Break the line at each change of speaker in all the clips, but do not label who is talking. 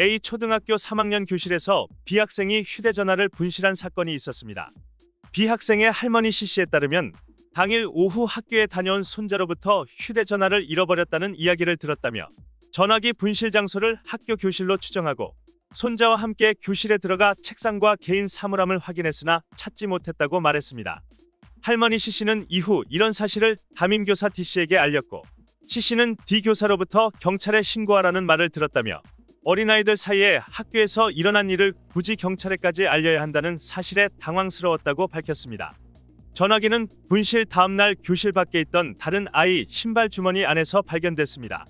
A 초등학교 3학년 교실에서 B 학생이 휴대전화를 분실한 사건이 있었습니다. B 학생의 할머니 C 씨에 따르면 당일 오후 학교에 다녀온 손자로부터 휴대전화를 잃어버렸다는 이야기를 들었다며 전화기 분실 장소를 학교 교실로 추정하고 손자와 함께 교실에 들어가 책상과 개인 사물함을 확인했으나 찾지 못했다고 말했습니다. 할머니 C 씨는 이후 이런 사실을 담임 교사 D 씨에게 알렸고 C 씨는 D 교사로부터 경찰에 신고하라는 말을 들었다며 어린아이들 사이에 학교에서 일어난 일을 굳이 경찰에까지 알려야 한다는 사실에 당황스러웠다고 밝혔습니다. 전화기는 분실 다음 날 교실 밖에 있던 다른 아이 신발 주머니 안에서 발견됐습니다.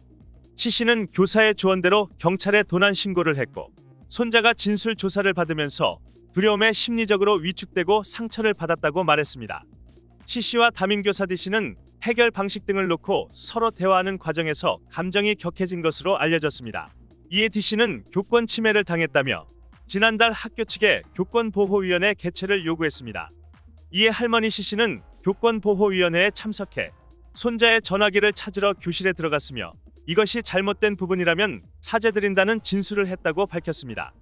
C 씨는 교사의 조언대로 경찰에 도난 신고를 했고 손자가 진술 조사를 받으면서 두려움에 심리적으로 위축되고 상처를 받았다고 말했습니다. C 씨와 담임교사 D 씨는 해결 방식 등을 놓고 서로 대화하는 과정에서 감정이 격해진 것으로 알려졌습니다. 이에 D 씨는 교권 침해를 당했다며 지난달 학교 측에 교권보호위원회 개최를 요구했습니다. 이에 할머니 C 씨는 교권보호위원회에 참석해 손자의 전화기를 찾으러 교실에 들어갔으며 이것이 잘못된 부분이라면 사죄드린다는 진술을 했다고 밝혔습니다.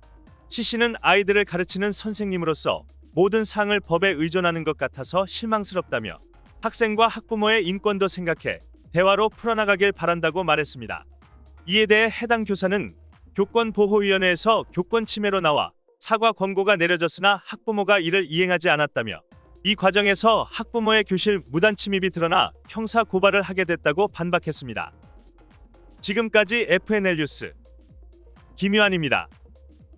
C 씨는 아이들을 가르치는 선생님으로서 모든 사항을 법에 의존하는 것 같아서 실망스럽다며 학생과 학부모의 인권도 생각해 대화로 풀어나가길 바란다고 말했습니다. 이에 대해 해당 교사는 교권보호위원회에서 교권 침해로 나와 사과 권고가 내려졌으나 학부모가 이를 이행하지 않았다며 이 과정에서 학부모의 교실 무단 침입이 드러나 형사 고발을 하게 됐다고 반박했습니다. 지금까지 FNL 뉴스 김유한입니다.